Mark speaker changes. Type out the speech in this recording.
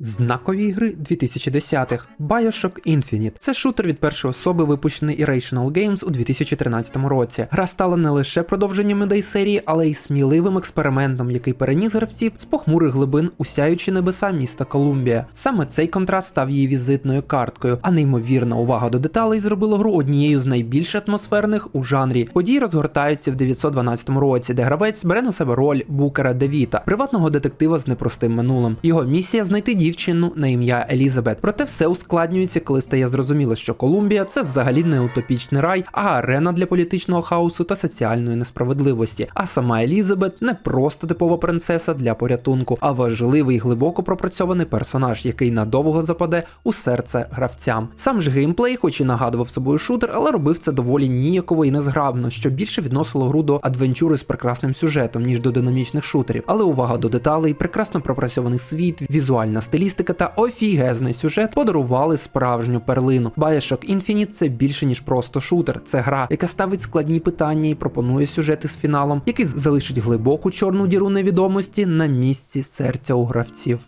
Speaker 1: Знакові ігри 2010-х Bioshock Infinite. Це шутер від першої особи, випущений Irrational Games у 2013 році. Гра стала не лише продовженням ідей серії, але й сміливим експериментом, який переніс гравців з похмурих глибин у сяючі небеса міста Колумбія. Саме цей контраст став її візитною карткою, а неймовірна увага до деталей зробила гру однією з найбільш атмосферних у жанрі. Події розгортаються в 912 році, де гравець бере на себе роль букера Девіта, приватного детектива з непростим минулим. Його місія знайти дівчину на ім'я Елізабет. Проте все ускладнюється, коли стає зрозуміло, що Колумбія це взагалі не утопічний рай, а арена для політичного хаосу та соціальної несправедливості. А сама Елізабет не просто типова принцеса для порятунку, а важливий глибоко пропрацьований персонаж, який надовго западе у серце гравцям. Сам ж геймплей, хоч і нагадував собою шутер, але робив це доволі ніяково і незграбно, що більше відносило гру до адвенчури з прекрасним сюжетом, ніж до динамічних шутерів. Але увага до деталей, прекрасно пропрацьований світ, візуальна стилістика та офігезний сюжет подарували справжню перлину. Bioshock Infinite – це більше ніж просто шутер. Це гра, яка ставить складні питання і пропонує сюжети з фіналом, який залишить глибоку чорну діру невідомості на місці серця у гравців.